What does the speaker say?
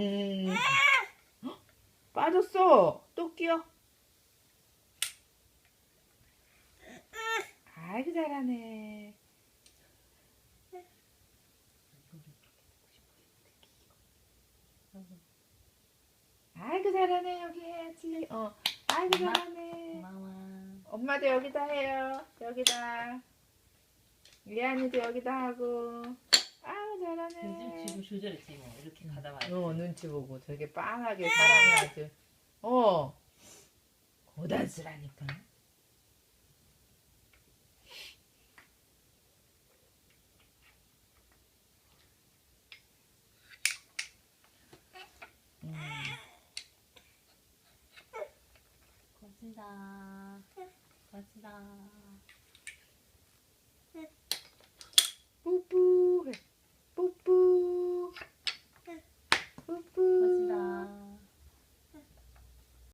음. 헉, 빠졌어. 또 끼어. 아이고 잘하네. 아이고 잘하네 여기 해야지. 어. 아이고 엄마. 잘하네. 고마워. 엄마도 여기다 해요. 여기다. 리안이도 여기다 하고. 아우 잘하네. 조절했지 뭐 이렇게 음. 가다 말고 어, 눈치 보고 되게 빤하게 사랑을 아주 어. 고단스라니까. 음. 고맙습니다.